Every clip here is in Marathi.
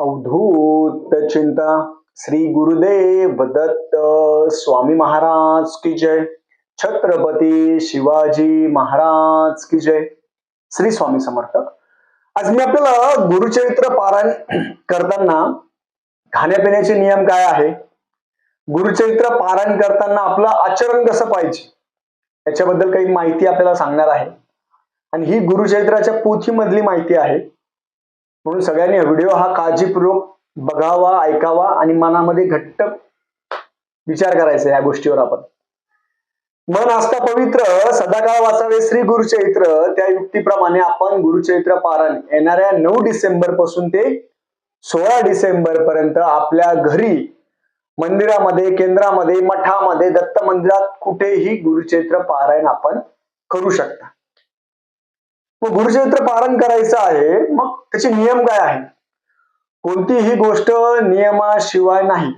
अवधूत चिंता। श्री गुरुदेव दत्त स्वामी महाराज की जय। छत्रपती शिवाजी महाराज की जय। श्री स्वामी समर्थक आज मी आपल्याला गुरुचरित्र पारायण करताना खाण्यापिण्याचे नियम काय आहे? गुरुचरित्र पारायण करताना आपलं आचरण कसं पाहिजे? याच्याबद्दल काही माहिती आपल्याला सांगणार आहे. आणि ही गुरुचरित्राच्या पोथीमधली माहिती आहे. म्हणून सगळ्यांनी व्हिडिओ हा काळजीपूर्वक बघावा ऐकावा आणि मनामध्ये घट्ट विचार करायचा या गोष्टीवर आपण. मन असता पवित्र सदाकाळ वाचावे श्री गुरुचरित्र. त्या युक्तीप्रमाणे आपण गुरुचरित्र पारायण येणाऱ्या नऊ डिसेंबरपासून ते सोळा डिसेंबर पर्यंत आपल्या घरी मंदिरामध्ये केंद्रामध्ये मठामध्ये दत्त मंदिरात कुठेही गुरुचरित्र पारायण आपण करू शकता. मग गुरुचरित्र पालन करायचं आहे मग त्याचे नियम काय आहे कोणतीही गोष्ट नियमाशिवाय नाही.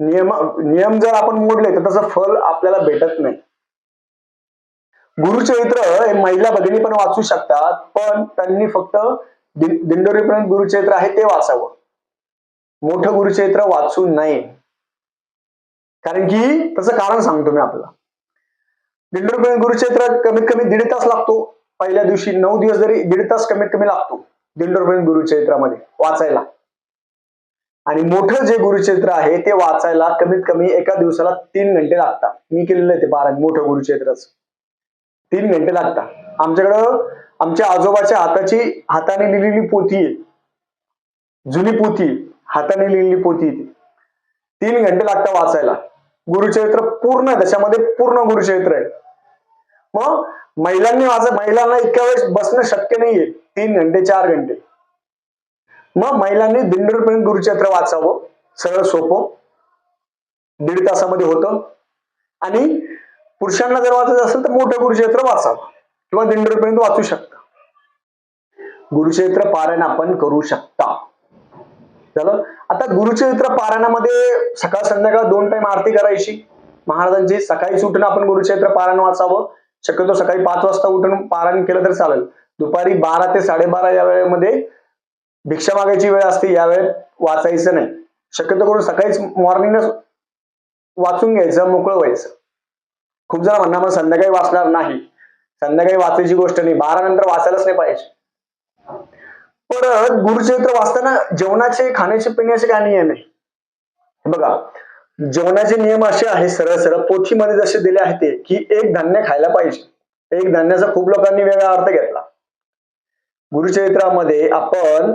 नियम नियम जर आपण मोडले तर त्याचं फल आपल्याला भेटत नाही. गुरुचरित्र हे महिला भगिनी पण वाचू शकतात पण त्यांनी फक्त दि- दिंडोरीपर्यंत गुरुचरित्र आहे ते वाचावं. मोठं गुरुचरित्र वाचू नये. कारण की त्याचं कारण सांगतो मी आपल्याला. दिंडोरीपर्यंत गुरुचरित्र कमीत कमी दीड तास लागतो. पहिल्या दिवशी नऊ दिवस जरी दीड तास कमीत कमी लागतो दिंडोरपर्यंत गुरुचरित्रामध्ये वाचायला. आणि मोठं जे गुरुचरित्र आहे ते वाचायला कमीत कमी एका दिवसाला तीन घंटे लागतात. मी केलेलं आहे ते बारा मोठं गुरुचरित्राचं तीन घंटे लागतात. आमच्याकडं आमच्या आजोबाच्या हाताची हाताने लिहिलेली पोथी आहे. जुनी पोथी हाताने लिहिलेली पोथी ती. तीन घंटे लागतात वाचायला. गुरुचरित्र पूर्ण त्याच्यामध्ये पूर्ण गुरुचरित्र आहे. मग महिलांनी माझं महिलांना इतक्या वेळेस बसणं शक्य नाहीये. तीन घंटे चार घंटे. मग महिलांनी दिंडरपर्यंत गुरुचक्र वाचावं. सरळ सोपं. दीड तासामध्ये होतं. आणि पुरुषांना जर वाचायचं असेल तर मोठं गुरुक्षेत्र वाचावं किंवा दिंडरपर्यंत वाचू शकता. गुरुचरित्र पारायण आपण करू शकता. झालं? आता गुरुचरित्र पारायणामध्ये सकाळ संध्याकाळ दोन टाइम आरती करायची. महाराजांची सकाळी उठून आपण गुरुचरित्र पारायण वाचावं. शक्यतो सकाळी पाच वाजता उठून पारायण केलं तर चालेल. दुपारी बारा ते साडेबारा या वेळेमध्ये भिक्षा मागायची वेळ असते या वेळेत वाचायचं नाही. शक्यतो करून सकाळीच मॉर्निंगला वाचून घ्यायचं मोकळं व्हायचं. खूप जण म्हणणार मग संध्याकाळी वाचणार नाही. संध्याकाळी वाचायची गोष्ट नाही. बारा नंतर वाचायलाच नाही पाहिजे. परत गुरुचरित्र वाचताना जेवणाचे खाण्याचे पिण्याचे काय नियम आहे बघा जेवणाचे नियम असे आहेत सरळ सरळ पोथीमध्ये जसे दिले आहे ते की एक धान्य खायला पाहिजे. एक धान्याचा खूप लोकांनी वेगळा अर्थ घेतला. गुरुचरित्रामध्ये आपण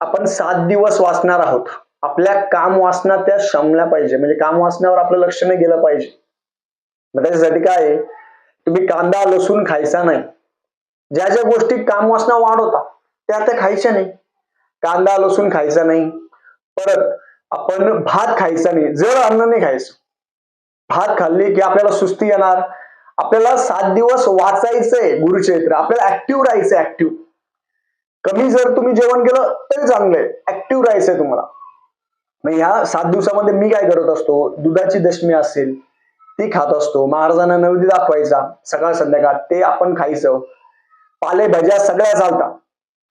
आपण सात दिवस वाचणार आहोत. आपल्या काम वासना त्या शमल्या पाहिजे. म्हणजे काम वाचण्यावर आपलं लक्ष नाही गेलं पाहिजे. मग त्याच्यासाठी काय आहे? तुम्ही कांदा लसूण खायचा नाही. ज्या ज्या गोष्टी काम वासना वाढवता त्या त्या खायच्या नाही. कांदा लसूण खायचा नाही. परत आपण भात खायचा नाही जर अन्न नाही खायचं. भात खाल्ली की आपल्याला सुस्ती येणार. आपल्याला सात दिवस वाचायचंय गुरुचरित्र आपल्याला ऍक्टिव्ह राहायचं ऍक्टिव्ह कमी जर तुम्ही जेवण केलं तरी चांगलंय. ऍक्टिव्ह राहायचंय तुम्हाला. मग ह्या सात दिवसामध्ये मी काय करत असतो? दुधाची दशमी असेल ती खात असतो. महाराजांना नैवेद्य दाखवायचा. सकाळ संध्याकाळ ते आपण खायचं. पालेभाज्या सगळ्या चालतात.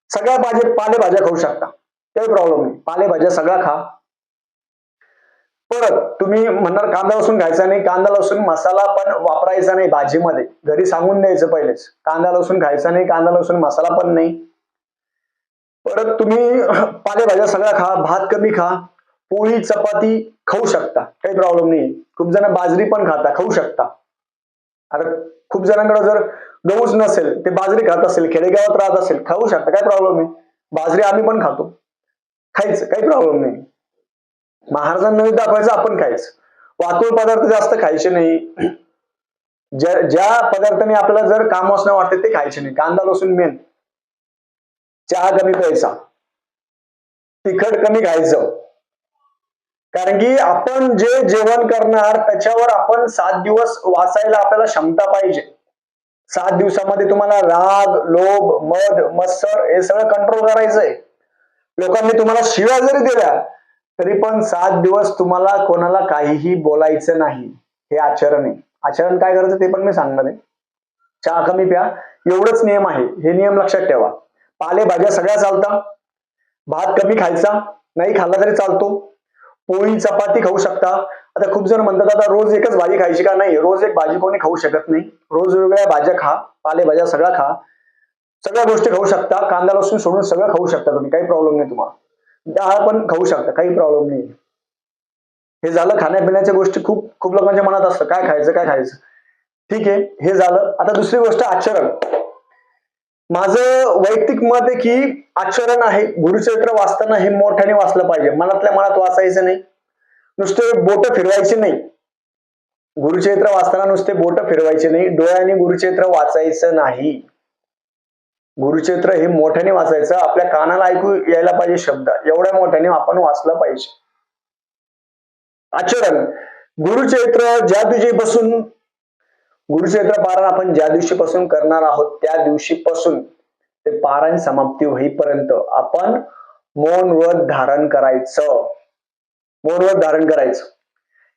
सगळ्या भाज्या पालेभाज्या खाऊ शकता. काही प्रॉब्लेम नाही. पालेभाज्या सगळ्या खा. परत तुम्ही म्हणणार कांदा लसूण खायचा नाही कांदा लसूण मसाला पण वापरायचा नाही भाजीमध्ये. घरी सांगून द्यायचं पहिलेच. कांदा लसूण खायचा नाही कांदा लसूण मसाला पण नाही. परत तुम्ही पालेभाज्या सगळ्या खा भात कमी खा पोळी चपाती खाऊ शकता. काही प्रॉब्लेम नाही खूप जण बाजरी पण खाता खाऊ शकता. अरे खूप जणांकडे जर गहूच नसेल ते बाजरी खात असेल खेडेगावात राहत असेल खाऊ शकता. काय प्रॉब्लेम नाही बाजरी आम्ही पण खातो. खायचं काही प्रॉब्लेम नाही महाराजांना दाखवायचं आपण खायचं. वातुळ पदार्थ जास्त खायचे नाही. ज्या ज्या पदार्थाने आपल्याला जर काम असणं वाटते ते खायचे नाही. कांदा लसूण मेन चहा कमी प्यायचा. तिखट कमी खायचं. कारण की आपण जे जेवण करणार त्याच्यावर आपण सात दिवस वाचायला आपल्याला क्षमता पाहिजे. सात दिवसामध्ये तुम्हाला राग लोभ मध मत्सर हे सगळं कंट्रोल करायचंय. लोकांनी तुम्हाला शिव्या जरी दिल्या तरी पण सात दिवस तुम्हाला कोणाला काहीही बोलायचं नाही. हे आचरण आहे. आचरण काय करायचं ते पण मी सांगणार आहे. चहा कमी प्या. एवढंच नियम आहे. हे नियम लक्षात ठेवा. पालेभाज्या सगळ्या चालतात भात कमी खायचा. नाही खाल्ला तरी चालतो. पोळी चपाती खाऊ शकता. आता खूप जण म्हणतात आता रोज एकच भाजी खायची का नाही? रोज एक भाजी कोणी खाऊ शकत नाही. रोज वेगवेगळ्या भाज्या खा. पालेभाज्या सगळ्या खा. सगळ्या गोष्टी खाऊ शकता. कांदा लसूण सोडून सगळं खाऊ शकता तुम्ही. काही प्रॉब्लेम नाही तुम्हाला. डाळ पण खाऊ शकता काही प्रॉब्लेम नाही. हे झालं खाण्यापिण्याच्या गोष्टी खूप खूप लोकांच्या मनात असतं काय खायचं काय खायचं. ठीक आहे हे झालं. आता दुसरी गोष्ट आचरण. माझं वैयक्तिक मत आहे की आचरण आहे गुरुचरित्र वाचताना हे मोठ्याने वाचलं पाहिजे. मनातल्या मनात वाचायचं नाही. नुसते बोट फिरवायचे नाही. गुरुचरित्र वाचताना नुसते बोट फिरवायचे नाही. डोळ्याने गुरुचरित्र वाचायचं नाही. गुरुचरित्र हे मोठ्याने वाचायचं आपल्या कानाला ऐकू यायला पाहिजे शब्द. एवढ्या मोठ्याने आपण वाचलं पाहिजे. आचरण. गुरुचरित्र ज्या दिवशी बसून गुरुचरित्र पारायण आपण ज्या दिवशी पासून करणार आहोत त्या दिवशी पासून ते पारायण समाप्ती होईपर्यंत आपण मौन व्रत धारण करायचं. मौन व्रत धारण करायचं.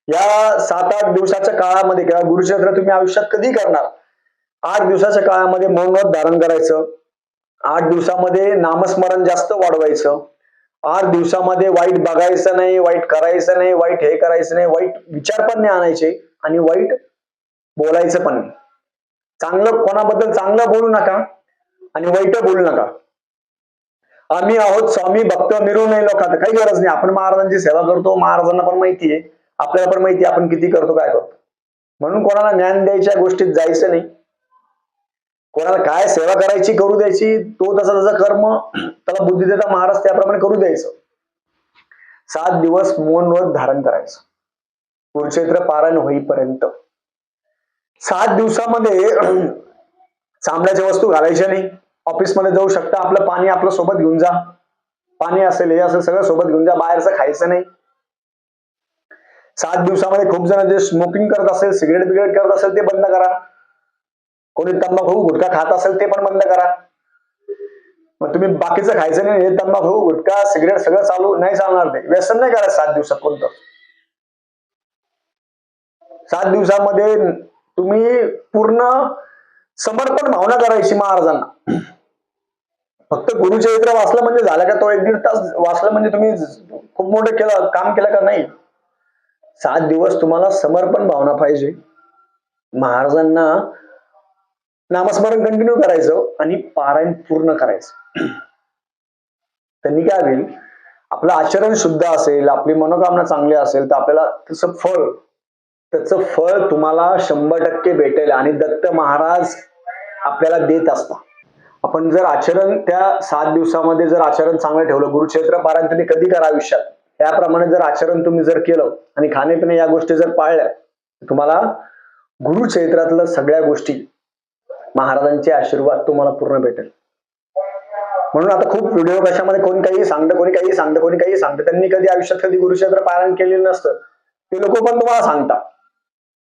या सात आठ दिवसाच्या काळामध्ये किंवा गुरुचरित्र तुम्ही आयुष्यात कधी करणार? आठ दिवसाच्या काळामध्ये मौन व्रत धारण करायचं. आठ दिवसामध्ये नामस्मरण जास्त वाढवायचं. आठ दिवसामध्ये वाईट बघायचं नाही वाईट करायचं नाही वाईट हे करायचं नाही वाईट विचार पण नाही आणायचे आणि वाईट बोलायचं पण नाही. चांगलं कोणाबद्दल चांगलं बोलू नका आणि वाईट बोलू नका. आम्ही आहोत स्वामी भक्त मिरू नाही लोकात काही गरज नाही. आपण महाराजांची सेवा करतो महाराजांना पण माहिती आहे. आपल्याला पण माहिती आपण किती करतो काय करतो. म्हणून कोणाला ज्ञान द्यायच्या गोष्टीत जायचं नाही. कोणाला काय सेवा करायची करू द्यायची तो तसा तसा कर्म त्याला बुद्धी देता महाराज त्याप्रमाणे करू द्यायचं. सात दिवस मौन व्रत धारण करायचं. कुरुक्षेत्र पारायण होईपर्यंत. सात दिवसामध्ये चांबड्याच्या वस्तू घालायच्या नाही. ऑफिसमध्ये जाऊ शकता आपलं पाणी आपलं सोबत घेऊन जा. पाणी असेल हे असेल सगळं सोबत घेऊन जा बाहेरचं खायचं नाही. सात दिवसामध्ये खूप जण जे स्मोकिंग करत असेल सिगरेट बिगरेट करत असेल ते बंद करा. कोणी तंबाखू गुटखा खात असेल ते पण बंद करा. मग तुम्ही बाकीचं खायचं नाही हे तंबाखू गुटखा सिगरेट सगळं चालू नाही चालणार ते. व्यसन नाही करा सात दिवसात कोणतं. सात दिवसामध्ये तुम्ही पूर्ण समर्पण भावना करायची महाराजांना. फक्त गुरुचरित्र वाचलं म्हणजे झालं का तो एक दीड तास वाचलं म्हणजे तुम्ही खूप मोठं केलं काम केलं का नाही? सात दिवस तुम्हाला समर्पण भावना पाहिजे. महाराजांना नामस्मरण कंटिन्यू करायचं आणि पारायण पूर्ण करायचं. त्यांनी काय होईल आपलं आचरण शुद्ध असेल आपली मनोकामना चांगली असेल तर आपल्याला त्याचं फळ त्याचं फळ तुम्हाला शंभर टक्के भेटेल आणि दत्त महाराज आपल्याला देत असतात. आपण जर आचरण त्या सात दिवसामध्ये जर आचरण चांगलं ठेवलं गुरुक्षेत्र पारायण तुम्ही कधी करा आयुष्यात त्याप्रमाणे जर आचरण तुम्ही जर केलं आणि खाणेपिणे या गोष्टी जर पाळल्या तर तुम्हाला गुरुक्षेत्रातलं सगळ्या गोष्टी महाराजांचे आशीर्वाद तुम्हाला पूर्ण भेटेल. म्हणून आता खूप व्हिडिओ कशामध्ये कोणी काही सांगतं कोणी काही सांगतं कोणी काही सांगतं. त्यांनी कधी आयुष्यात कधी गुरुक्षेत्र पारायण केलेलं नसतं. ते लोक पण तुम्हाला सांगतात.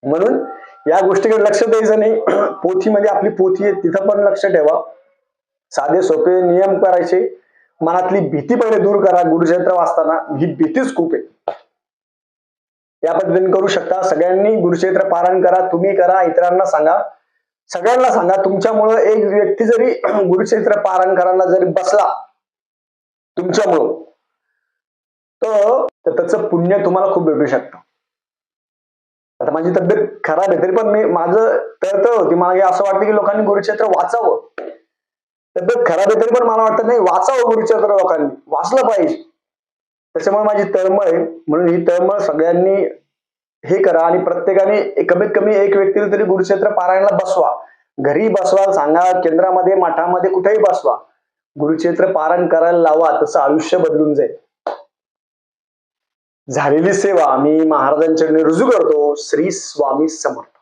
म्हणून या गोष्टीकडे लक्ष द्यायचं नाही. पोथीमध्ये आपली पोथी आहे तिथं पण लक्ष ठेवा. साधे सोपे नियम करायचे. मनातली भीती पहिले दूर करा. गुरुक्षेत्र वाचताना ही भीतीच खूप आहे. या पद्धतीने करू शकता. सगळ्यांनी गुरुक्षेत्र पारायण करा तुम्ही करा इतरांना सांगा. सगळ्यांना सांगा तुमच्यामुळं एक व्यक्ती जरी गुरुक्षेत्र पारण करायला जरी बसला तुमच्यामुळं तर त्याचं पुण्य तुम्हाला खूप भेटू शकतं. आता माझी तब्येत खराब आहे तरी पण मी माझं तर होती. मला असं वाटतं की लोकांनी गुरुक्षेत्र वाचावं. तब्येत खराब आहे तरी पण मला वाटतं नाही वाचावं गुरुक्षेत्र लोकांनी. वाचलं पाहिजे. त्याच्यामुळे माझी तळमळ आहे. म्हणून ही तळमळ सगळ्यांनी हे करा आणि प्रत्येकाने कमीत कमी एक व्यक्तीला तरी गुरुक्षेत्र पारायणला बसवा. घरी बसवा सांगा केंद्रामध्ये मठामध्ये कुठेही बसवा. गुरुक्षेत्र पारायण करायला लावा तसं आयुष्य बदलून जाईल. झालेली सेवा मी महाराजांच्याकडे रुजू करतो. श्री स्वामी समर्थ.